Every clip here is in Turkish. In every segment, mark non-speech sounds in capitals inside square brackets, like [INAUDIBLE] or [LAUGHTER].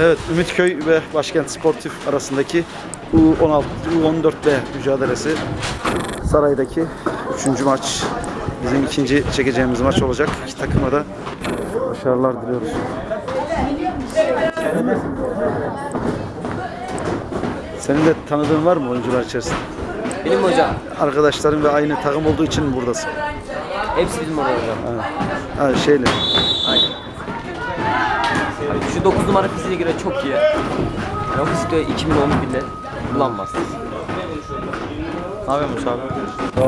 Evet, Ümitköy ve Başkent Sportif arasındaki U16, U14B mücadelesi. Saray'daki üçüncü maç. Bizim ikinci çekeceğimiz maç olacak. İki takıma da başarılar diliyoruz. Senin de tanıdığın var mı oyuncular içerisinde? Benim mi hocam? Arkadaşların ve aynı takım olduğu için buradasın? Hepsi bizim orada hocam. Ha, ha şeyle. Şu 9 numara fiziğe göre çok iyi. Yani o fizikte 2010 bile kullanmaz. Ne yapıyormuş abi?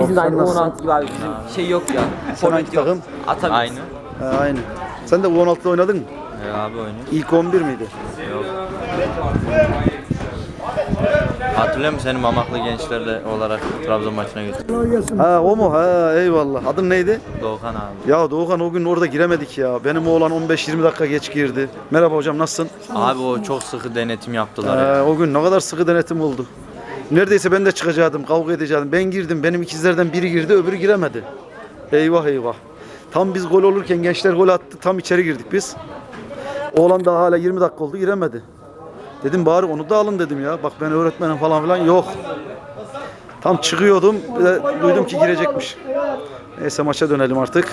Bizim de aynı Sen nasılsın? 16 gibi abi bizim şey yok ya. Sen hangi takım? Aynı. Ha, aynı. Sen de U16'da oynadın mı? E, abi oynuyor. İlk 11 miydi? Yok. Hatırlıyor musun seni Mamaklı gençlerle olarak Trabzon maçına götürdüm. Ha o mu? Ha eyvallah. Adın neydi? Doğukan abi. Ya Doğukan o gün orada giremedik ya. Benim oğlan 15-20 dakika geç girdi. Merhaba hocam nasılsın? Abi o çok sıkı denetim yaptılar ya. Ee, o gün ne kadar sıkı denetim oldu. Neredeyse ben de çıkacaktım, kavga edecektim. Ben girdim, benim ikizlerden biri girdi, öbürü giremedi. Eyvah eyvah. Tam biz gol olurken gençler gol attı, tam içeri girdik biz. Oğlan daha hala 20 dakika oldu, giremedi. Dedim bari onu da alın dedim ya. Bak ben öğretmenim falan filan yok. Tam çıkıyordum, bir de duydum ki girecekmiş. Neyse maça dönelim artık.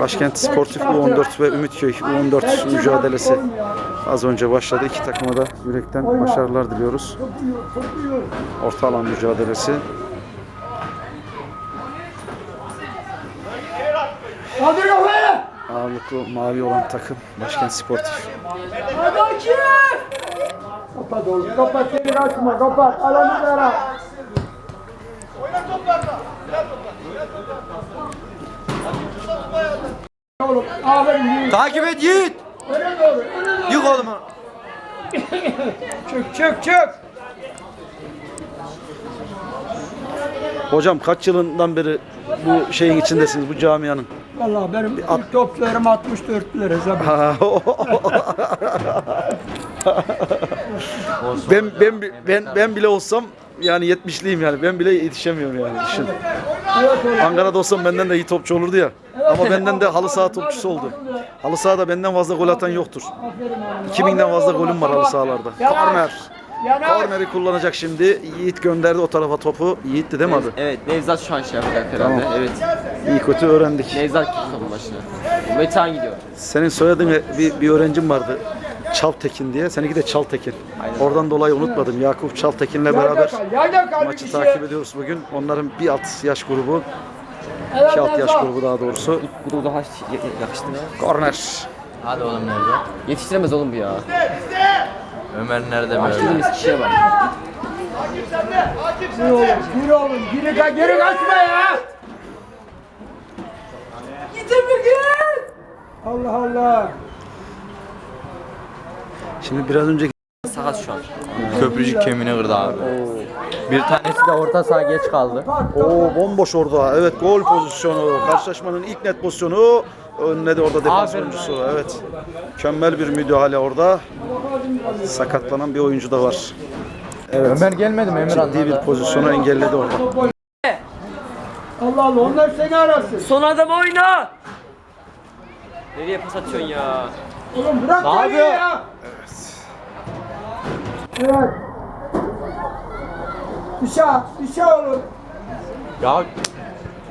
Başkent Sportif U14 ve Ümitköy U14 mücadelesi az önce başladı. İki takıma da yürekten başarılar diliyoruz. Orta alan mücadelesi. Ağırlıklı mavi olan takım Başkent Sportif. Hadi Kapat oğlum, kapat seni kaçma, kapat. Alanı ver ha. Oğlum, aferin yiğit. Takip et Yiğit. Öne doğru, öne doğru. Yık oğlum. Çık, çık, çık. Hocam kaç yılından beri bu şeyin içindesiniz, bu camianın? Vallahi benim ilk toplarım 64 lira zaten. Ha, [LAUGHS] ben, ben, ben, ben bile olsam yani 70'liyim yani. Ben bile yetişemiyorum yani. Düşün. Ankara'da olsam benden de iyi topçu olurdu ya. Ama benden de halı saha topçusu oldu. Halı sahada benden fazla gol atan yoktur. 2000'den fazla golüm var halı sahalarda. Korner. Korneri kullanacak şimdi. Yiğit gönderdi o tarafa topu. Yiğit'ti değil mi adı? Evet Nevzat şu an şey yapacak herhalde. Evet. İyi kötü öğrendik. Nevzat gitti topun başına. Metehan gidiyor. Senin soyadın bir, bir öğrencim vardı. Çaltekin diye. Seninki de Çaltekin. Oradan dolayı unutmadım. Yakup Çaltekin'le beraber bir maçı takip ediyoruz bugün. Onların bir alt yaş grubu, iki alt yaş grubu daha doğrusu. Bu da daha ya- yakıştı ya. Korner. Hadi oğlum nerede? Yetiştiremez oğlum bu ya. Ömer nerede böyle? Başladığımız kişiye bak. Gir oğlum, gir oğlum. Geri, ka geri kaçma ya. Gidin mi gir? Allah Allah. Şimdi biraz önce Sakat şu an. Köprücük kemiğini kırdı abi. Bir tanesi de orta saha geç kaldı. o bomboş orada. Evet gol pozisyonu. Karşılaşmanın ilk net pozisyonu. Önüne de orada defans Aferin. oyuncusu. Evet. Mükemmel bir müdahale orada. Sakatlanan bir oyuncu da var. Evet. Ömer gelmedi mi Emir Ciddi bir pozisyonu engelledi orada. Allah Allah onlar seni arasın. Son adam oyna! Nereye pas atıyorsun ya? Oğlum bırak Ne beni yapıyor? ya. Evet. Dışa, dışa oğlum. Ya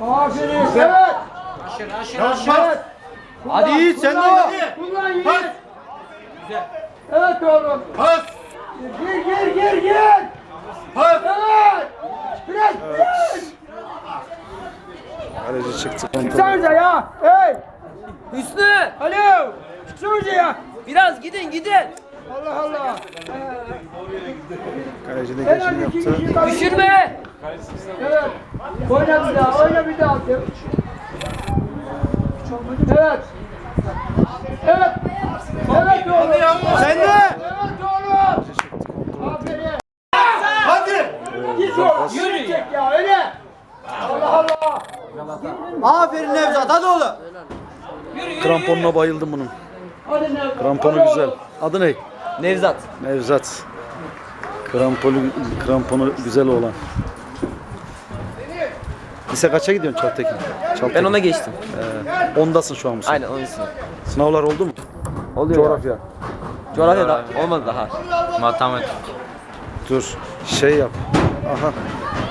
Aferin. Evet. Evet. hadi Yiğit sen de o. Kullan Yiğit. Evet oğlum. Pas! Gir gir gir gir. Pas! Evet. Biraz gir. Kaleci çıktı. Çıksanıza ya. Hey. Hüsnü! Alo. Çıksanıza ya. Biraz gidin gidin. Allah Allah. Kaleci de az iki yaptı. Düşürme! Evet. Oyna bir daha, oyna bir daha. Evet. Evet oğlum. Sen de! Evet oğlum. Aferin. Hadi! Git oğlum. Yürü çek ya öyle. Allah Allah. Aferin Nevzat hadi oğlum. Bayıldım bunun. Kramponu güzel. Adı ne? Nevzat. Nevzat. Kramponu, kramponu güzel olan. Lise kaça gidiyorsun Çaltekin? Çaltekin. Ben ona geçtim. Ondasın şu an mısın? Aynen için. Sınavlar oldu mu? Oluyor. Coğrafya. Coğrafya da olmadı daha. Matematik. Dur şey yap. Aha.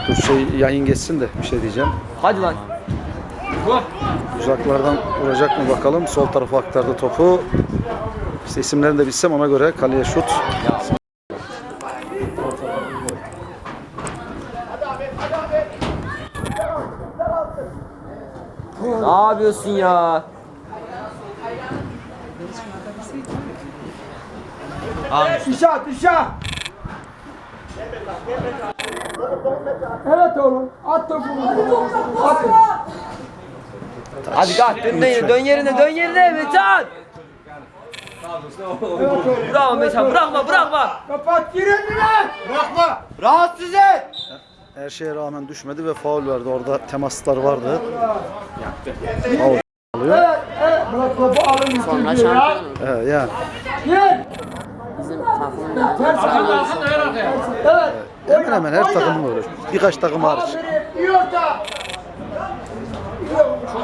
Dur şey yayın geçsin de bir şey diyeceğim. Hadi lan. Uzaklardan vuracak mı bakalım. Sol tarafa aktardı topu. İşte isimlerini de bilsem ona göre kaleye şut. Ne yapıyorsun ya? Dışa dışa. Evet oğlum. At topu. At. Hadi kalk dön, dön, dön yerine dön yerine Metan. Bravo Metan bırakma bırakma. Kapat gir önüne. Bırakma. Rahatsız et. Her şeye rağmen düşmedi ve faul verdi. Orada temaslar vardı. Faul oluyor. Evet evet. Bırak topu alın. Sonra şampiyon Ee, yani Gir. bizim ayağını. Evet. hemen hemen her takım böyle. Birkaç takım hariç.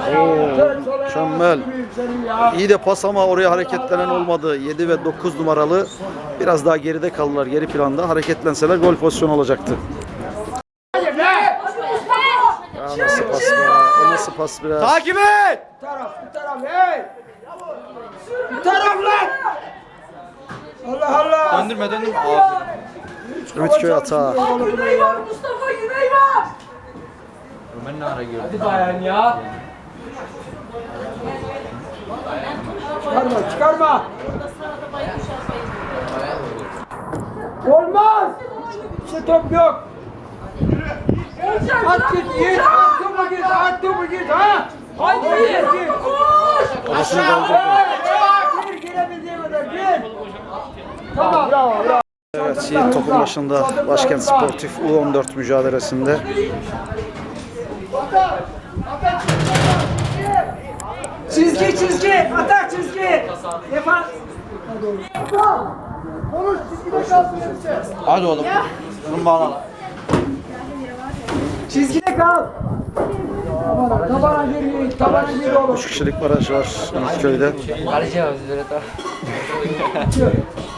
Orta. Mükemmel. İyi de pas ama oraya hareketlenen olmadı. 7 ve 9 numaralı biraz daha geride kaldılar. Geri planda hareketlenseler gol pozisyonu olacaktı. Hadi be. Ya nasıl pas be? O nasıl pas biraz? Takip et. Bu taraf, bu taraf, hey! Bu taraf lan! Allah Allah! Döndürme döndürme. Aferin. Ümitköy hata. Güney var Mustafa, Güney var! Ben ne ara girdim? Hadi bayan ya! Çıkarma, çıkarma! Olmaz! İşte top yok! At git, git! At topu git, at topu git, ha! Hadi git! Orasını kaldırdı. Gir, girebildiğin kadar gir! Tamam, bravo, bravo! Evet, Yiğit topun başında Başkent Sportif U14 mücadelesinde. Çizgi çizgi, atak çizgi. Defans. Konuş çizgide kalsın hepsi. Hadi oğlum. Bunu bağla. Çizgide kal. Tabana, tabana gir, tabana gir oğlum. 3 kişilik baraj var Ümitköy'de.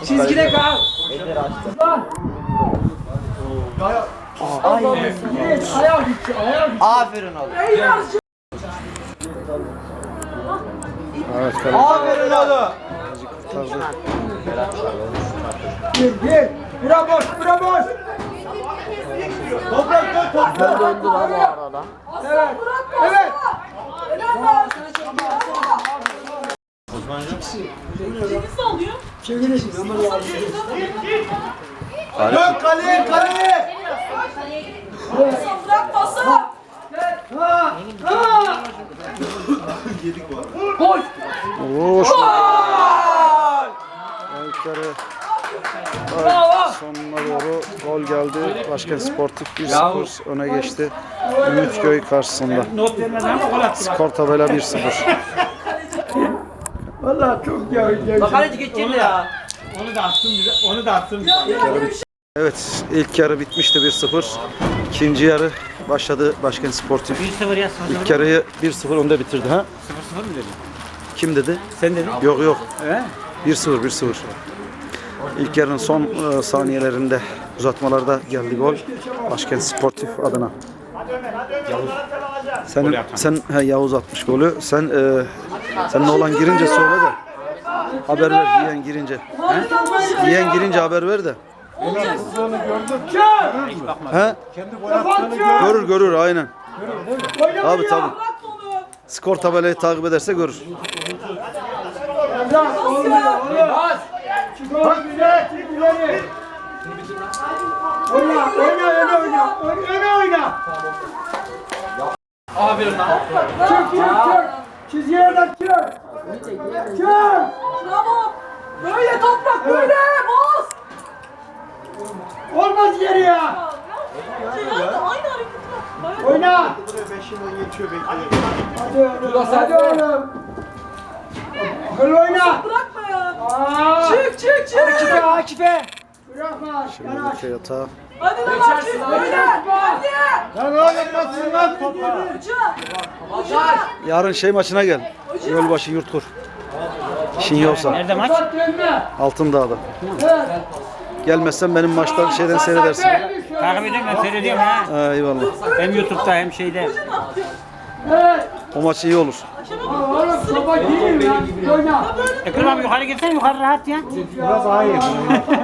Çizgide kal. Lan. Git, ayağa gitti, ayağa gitti. Aferin oğlum. Evet, kaleci Aferin oğlum. kurtardı. Gir, gir. Bura boş, bura boş. Toprak dön toprak. döndü lan bu arada. Evet, evet. Çevirin. Dön kaleye kaleye. Ha, ha. Gol. Vuruş. Sonuna doğru gol geldi. Başkent Sportif 1-0 öne geçti. Ümitköy karşısında. Skor tabela 1-0. Vallahi çok yavaş. Bak kaleci geç yerine ya. Evet ilk yarı bitmişti 1-0. İkinci yarı başladı Başkent Sportif. 1-0 yaz. İlk yarıyı 1-0 önde bitirdi ha? 0-0 mı dedin? Kim dedi? Sen dedin. Yok yok. He? 1-0 1-0. İlk yarının son e, saniyelerinde uzatmalarda geldi gol. Başkent Sportif adına. Senin, sen he, Yavuz atmış golü. Sen e, senin oğlan girince söyle de. Haber ver yeğen girince. Yeğen girince haber ver de. He? Görür görür aynen. Abi tabi. Skor tabelayı takip ederse görür. Bak güzel, çık ileri. Oyna, oyna, öne oyna. Öne oyna. Aferin lan. Çık, çık, çık. Çizgiye de çık. Çık. Bravo. Böyle toprak böyle. Bas. Olmaz geri ya. Şey. Oyna. Hadi oğlum, hadi oğlum. Akıllı oyna. Bırakma ya. Aa. Çık çık çık. Akife, Akife. Bırakma, yanaş. Ülke yatağı. Hadi lan Akif böyle. Hadi. Lan oğlum nasıl lan topa? Hoca. Yarın şey maçına gel. Gölbaşı Yurtkur. İşin yoksa. Nerede maç? Altındağ'da. Gelmezsen benim maçtan şeyden seyredersin. Takip ediyorum ben seyrediyorum ha. Ha, eyvallah. Hem YouTube'da hem şeyde. O maç iyi olur. Ekrem abi yukarı gitsene yukarı rahat ya.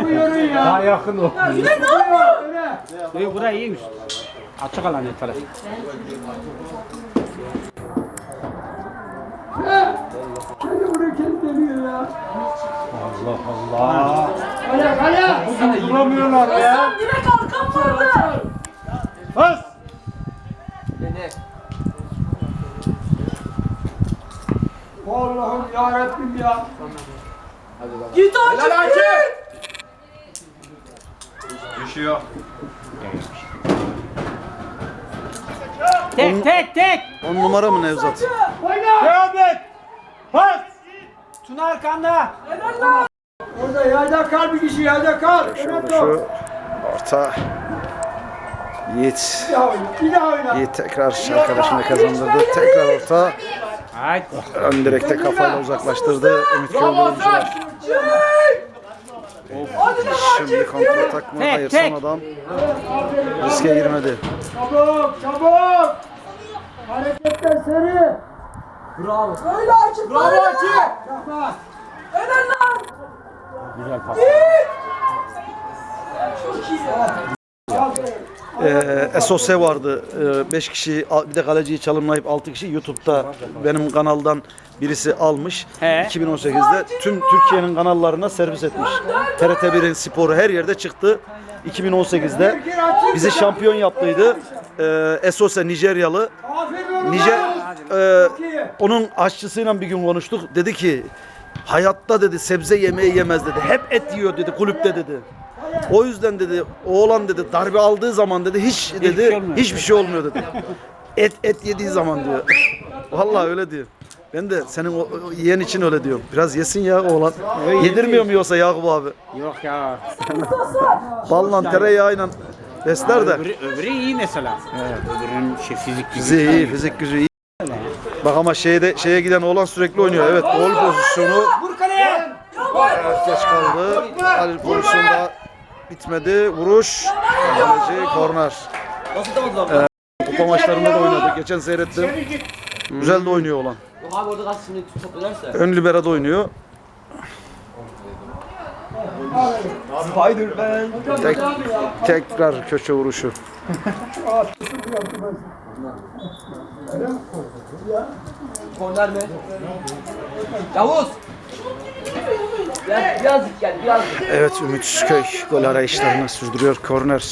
Bu yürüyün ya. Daha yakın o. Yok burası iyiymiş. Açık alan her taraf. Ya. Allah Allah. Kale kale. Duramıyorlar ya. Hasan direkt arkam vardı. Bas. Allah'ım yarabbim ya. Git artık git. Düşüyor. Tek tek tek. On numara mı Nevzat? Devam et. Bas. Tuna arkanda. Orada yayda kal bir kişi yayda kal. Şu orta. Yiğit. Bir daha oyna. Yiğit tekrar arkadaşına kazandırdı. Tekrar orta. Ön direkte kafayla uzaklaştırdı. Ümit oyuncular. Şimdi mı? Tek, Hayır son adam. Riske girmedi. Çabuk çabuk. Hareketler seri. Böyle açık. Bravo böyle. Açı. Güzel pas. Çok iyi. Ee, SOS vardı. 5 kişi al- bir de kaleciyi çalımlayıp 6 kişi YouTube'da benim kanaldan birisi almış. He. 2018'de tüm Türkiye'nin kanallarına servis etmiş. TRT1'in sporu her yerde çıktı. 2018'de bizi şampiyon yaptıydı. Ee, SOS Nijeryalı. Nijer e, onun aşçısıyla bir gün konuştuk. Dedi ki hayatta dedi sebze yemeği yemez dedi. Hep et yiyor dedi kulüpte dedi. O yüzden dedi oğlan dedi darbe aldığı zaman dedi hiç dedi şey olmuyor. hiçbir şey olmuyor dedi. Et et yediği zaman diyor. [LAUGHS] Vallahi öyle diyor. Ben de senin o, o yeğen için öyle diyorum. Biraz yesin ya oğlan. Yedirmiyor mu yoksa Yakup abi? Yok ya. [LAUGHS] Balla tereyağıyla besler de. Öbürü, öbürü iyi mesela. Evet. Öbürünün şey fizik gücü. Fiziği iyi, fizik gücü iyi. Bak ama şeyde şeye giden oğlan sürekli oynuyor. Evet, gol pozisyonu. Vur kaleye. Evet, geç kaldı. Halil pozisyonu da bitmedi. Vuruş. Kaleci korner. Lan? Kupa maçlarında da oynadı. Geçen seyrettim. Güzel de oynuyor olan. Abi orada kalsın şimdi top dönerse. Ön libero'da oynuyor. Tek, tekrar köşe vuruşu. [LAUGHS] Korner mi? Yavuz. Gel birazcık gel birazcık. Evet Ümit Köy gol arayışlarını sürdürüyor. Korner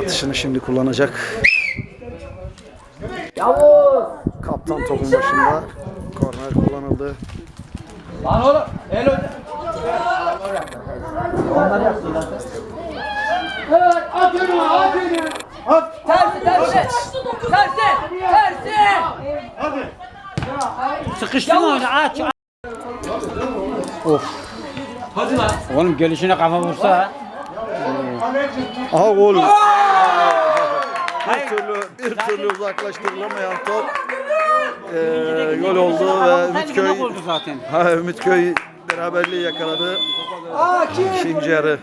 atışını şimdi kullanacak. Yavuz. Kaptan topun başında. Korner kullanıldı. Lan oğlum. El oyna. Evet at önüne at önüne. Tersi tersi. Tersi. Sıkıştırma onu aç. aç. Hadi lan. Oğlum gelişine kafa vursa. Aha gol. Bir türlü, bir türlü uzaklaştırılamayan top. Ee, gol oldu ve Ümitköy, zaten. ha, Ümitköy beraberliği yakaladı. İkinci yarı.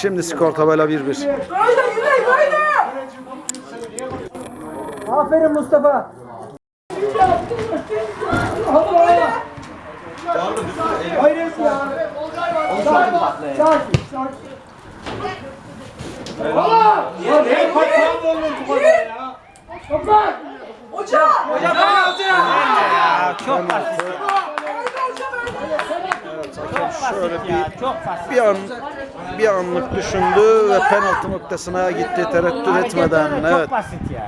Şimdi skor tabela 1-1. Aferin Mustafa. Hayret ya. Sakin, sakin, sakin. Allah! Ya ne patron olur bu kadar ya. Kapat! Hoca. Ya, çok basit. Şöyle basit. bir an bir anlık düşündü ve penaltı noktasına gitti tereddüt etmeden. Evet. Çok basit ya.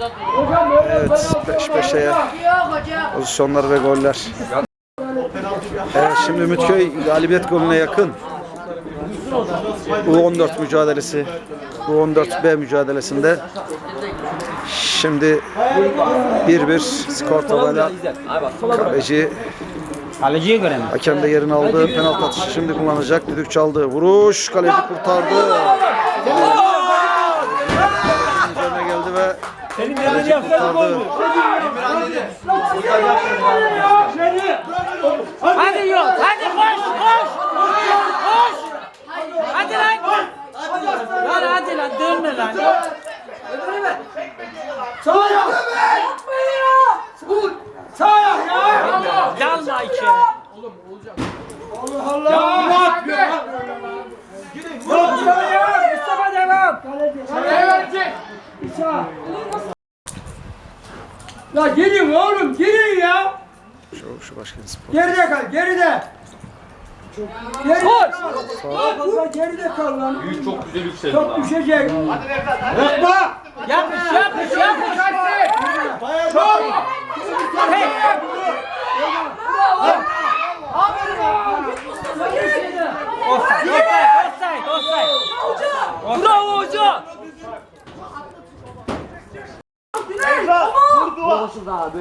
Evet, peş peşeye pozisyonlar ve goller. Evet, şimdi Ümitköy galibiyet golüne yakın. U14 mücadelesi, U14B mücadelesinde. Şimdi 1-1 skor tabela. Kaleci hakem de yerini aldı. Penaltı atışı şimdi kullanacak. Düdük çaldı. Vuruş. Kaleci kurtardı. Üzerine geldi Senin kaleci kurtardı. Seni! Hadi yok. Hadi koş koş. Koş. Hadi lan. Lan hadi lan dönme lan. Sağ ayak. Sağ ayak ya. Dalma içeri. Allah Allah. Ne yapıyor? Mustafa devam. Mustafa devam. Evet. Ya gelin oğlum gelin ya. Şu, şu başkan spor. Geride kal geride. Geride kal. Fazla geride kal lan. Büyük çok güzel yükseldi. Çok düşecek. Yapma. Yapış yapış yapış.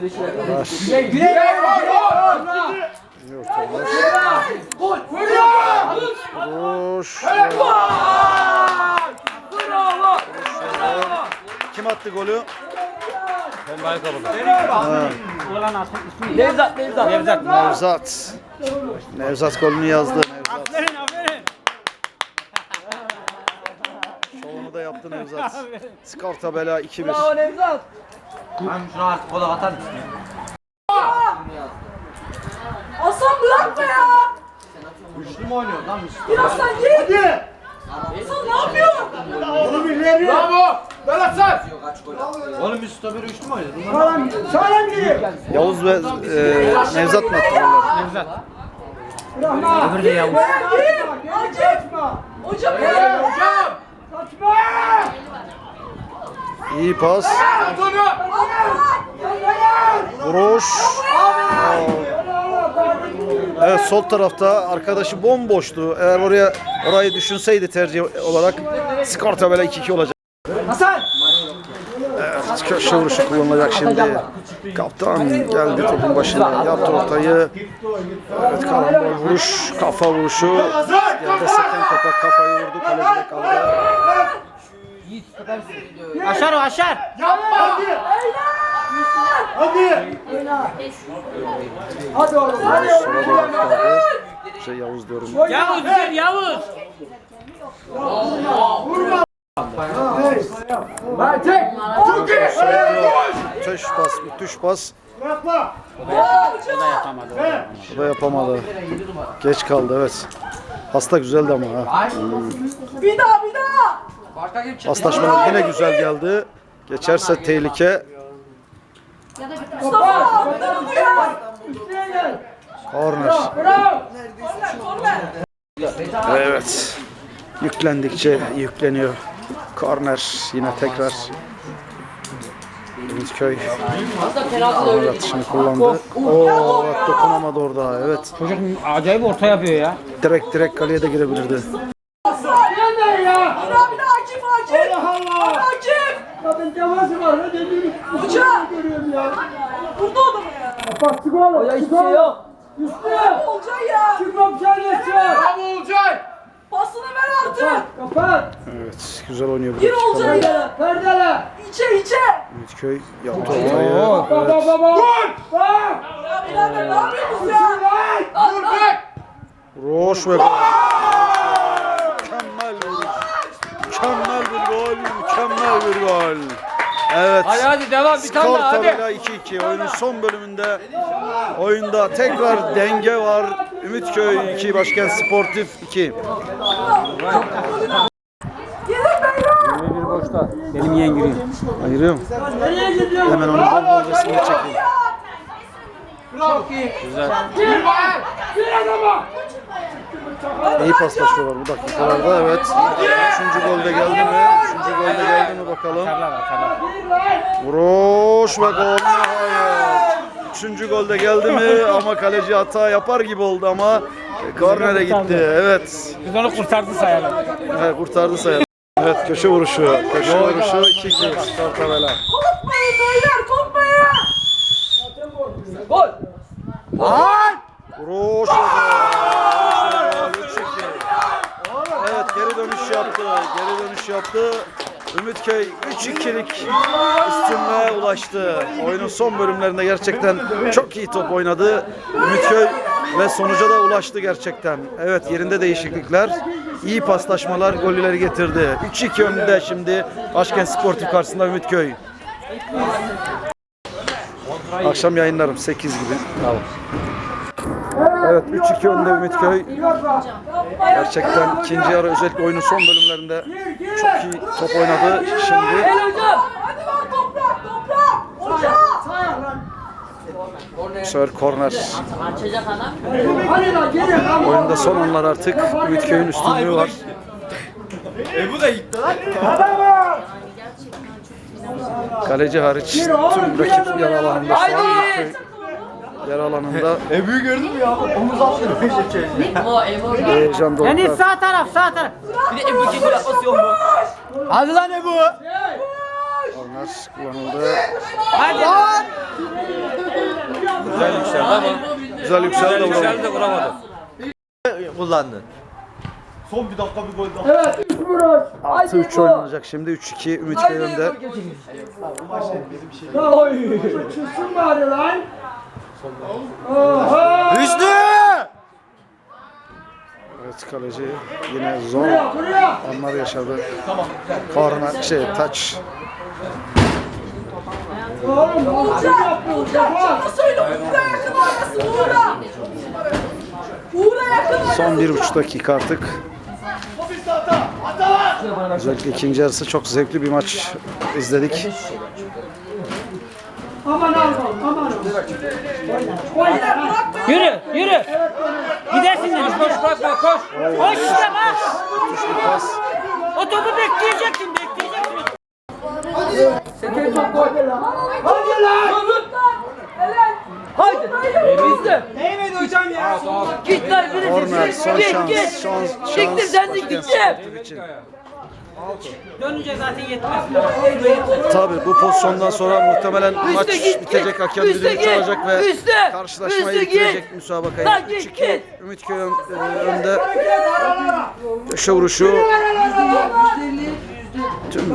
Böyle şeyler. Güney güney. Koş. Kim attı golü? Artık ismi. Nevzat Nevzat. Nevzat. Nevzat. Nevzat golünü yazdı. Nevzat. Aferin aferin. Yaptı Nevzat. [LAUGHS] Skor tabela 2-1. Bravo Nevzat. Ben şunu artık kola atar mısın? Hasan bırakma ya. Güçlü mü oynuyor lan Müslüm? Biraz sen git. Hasan ne yapıyorsun? Oğlum Müslüm bir üçlü mü oynuyor? Sağlam sağlam gidiyor. Yavuz ve e, Nevzat mı attı? Nevzat. Öbürü de Yavuz. Hocam. Kaçma. İyi pas. Vuruş. Evet sol tarafta arkadaşı bomboştu. Eğer oraya orayı düşünseydi tercih olarak skor tabela 2-2 olacak. Hasan. Evet, köşe vuruşu kullanılacak şimdi. Kaptan geldi topun başına. Yaptı ortayı. Evet karambol vuruş. Kafa vuruşu. Yerde seken topa kafayı vurdu. Kalecide kaldı. Aşar o aşar. Hadi. Hadi oğlum. Hadi Sola oğlum. doğru kaldı. Şey Yavuz diyorum. Yavuz Yavuz. Hadi çek. Çok iyi. Tuş pas, tuş pas. Bırakma. O da yapamadı. Geç kaldı evet. Pasta güzeldi ama ha. Bir daha bir daha. Paslaşma yine güzel geldi. Geçerse tehlike. Mustafa. Bu. Corner. Evet. Yüklendikçe yükleniyor. Korner yine tekrar. Ümitköy ağır atışını kullandı. Oo, evet, dokunamadı orada. Evet. Çocuk acayip orta yapıyor ya. Direkt direkt kaleye de girebilirdi. Allah Allah. Akif. Kadın cevazı var. Hadi yürü. Hoca. Görüyorum ya. Burada o da mı ya? Bak çık oğlum. Ya hiçbir şey yok. Üstüne. Olcay ya. Çık oğlum sen de çık. Pasını ver artık. Kapat. Evet. Güzel oynuyor bu Gir dakikalar. Olcay ya. Perdele. Perdele. İçe içe. Ümitköy yaptı ortayı. Baba Evet. baba. Bak. Ya birader ne yapıyorsunuz ya? Lan lan. Roş ve gol. Mükemmel bir. Mükemmel bir gol. Mükemmel bir gol. Evet. Hadi hadi devam bir tane Skor daha hadi. tabela 2-2. Oyunun son bölümünde oyunda tekrar denge var. Ümitköy 2, Başkent Sportif 2. Gelin beyler. Bir boşta. Benim yeğen giriyor. Ayırıyorum. Hemen onu bol resmini çekeyim. İyi paslaşıyorlar bu dakikalarda. Evet. Üçüncü golde geldi mi? Üçüncü golde geldi mi bakalım. Vuruş ve gol. Hayır. Üçüncü golde geldi mi? Ama kaleci hata yapar gibi oldu ama kornere gitti. Evet. Biz onu kurtardı sayalım. Evet kurtardı sayalım. Evet köşe vuruşu. Köşe vuruşu 2-2 skor tabela. Korkmayın beyler korkmayın. Gol. Gol. Vuruş ve gol. 3-2. Evet geri dönüş yaptı. Geri dönüş yaptı. Ümitköy 3-2'lik üstünlüğe ulaştı. Oyunun son bölümlerinde gerçekten çok iyi top oynadı. Ümitköy ve sonuca da ulaştı gerçekten. Evet yerinde değişiklikler, iyi paslaşmalar golleri getirdi. 3-2 önde şimdi Başkent Sportif karşısında Ümitköy. Akşam yayınlarım 8 gibi. Tamam. Evet 3-2 önde Ümitköy. Gerçekten ikinci yarı özellikle oyunun son bölümlerinde çok iyi top oynadı. Şimdi lan bu sefer korner. Lan lan. Oyunda son anlar artık Ümitköy'ün üstünlüğü var. Kaleci hariç tüm rakip yer alanında şu an Ümitköy yer alanında [LAUGHS] Ebu'yu gördün mü ya? Omuz attı böyle şey. Emo Emo. heyecan Deniz doruklar. sağ taraf sağ taraf. Bir de Ebu Bekir gol atması yok mu? Hadi lan Ebu. Korner kullanıldı. Hadi. Güzel yükseldi ama. Güzel yükseldi de vuramadı. Kullandı. Son bir dakika bir gol daha. Evet üç vuruş. 6-3 oynanacak şimdi 3-2 Ümitköy önde. Oy. Çıksın bari lan. Hüsnü! Evet kaleci yine zor anlar yaşadı. Korner şey taç. Oğlum Uğurcan. Uğurcan. Çabuk söyle. Uğur'a yakın oynasın Uğur'a. Uğur'a yakın oynasın. Son bir buçuk dakika artık. Özellikle ikinci yarısı çok zevkli bir maç izledik. Aman Allah'ım aman. Yürü yürü. Gidersin Deniz. Koş koş koş koş. Koş işte bak. O topu bekleyeceksin bekleyeceksin. Hadi lan. Helal. Haydi. Bizde. Git lan birisi. Korner son Git şans. git. Şans, şans. Siktir sen de git. Dönünce zaten yetmez. Tabii bu pozisyondan sonra muhtemelen maç git, bitecek, hakem düdüğü çalacak ve Üste. karşılaşmayı Üste git. bitirecek müsabakayı. Lan git, 3-2 git. Ümitköy ön- e, önde. Köşe vuruşu. Tüm.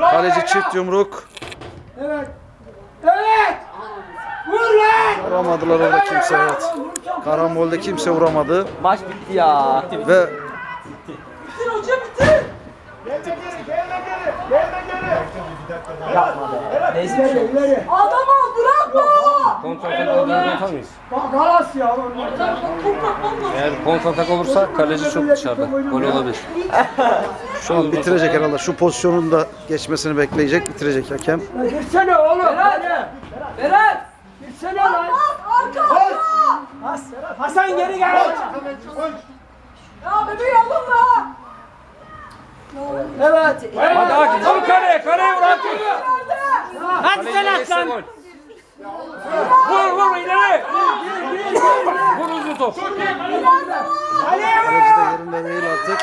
Kaleci çift yumruk. Evet. Evet. Vur lan. Vuramadılar orada kimse evet. Karambolde kimse vuramadı Maç bitti ya. ve Neyse. İleri ileri. Adam al bırakma. Bak galas ya. Eğer kontratak olursa kaleci çok dışarıda. Gol olabilir. [LAUGHS] şu an bitirecek herhalde. Şu pozisyonun da geçmesini bekleyecek, bitirecek hakem. Ya Girsene oğlum. Hadi. Berat. Girsene lan. Arka arka. Hasan geri gel. Ya bebeği alın la. Evet. Hadi Akif vur kaleye, kaleye vur Akif. Hadi sen at lan. Vur vur ileri. Vur uzun top. Kaleci de yerinde değil artık.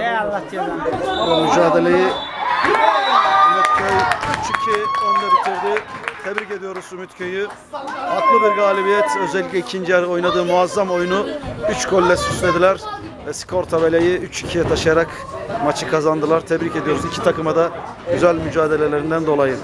Ey Allah cezanı. Bu mücadeleyi Ümitköy 3-2 önde bitirdi. Tebrik ediyoruz Ümitköy'ü. Haklı bir galibiyet. Özellikle ikinci yarı oynadığı muazzam oyunu 3 golle süslediler. Ve skor tabelayı 3-2'ye taşıyarak maçı kazandılar. Tebrik ediyoruz iki takıma da güzel mücadelelerinden dolayı.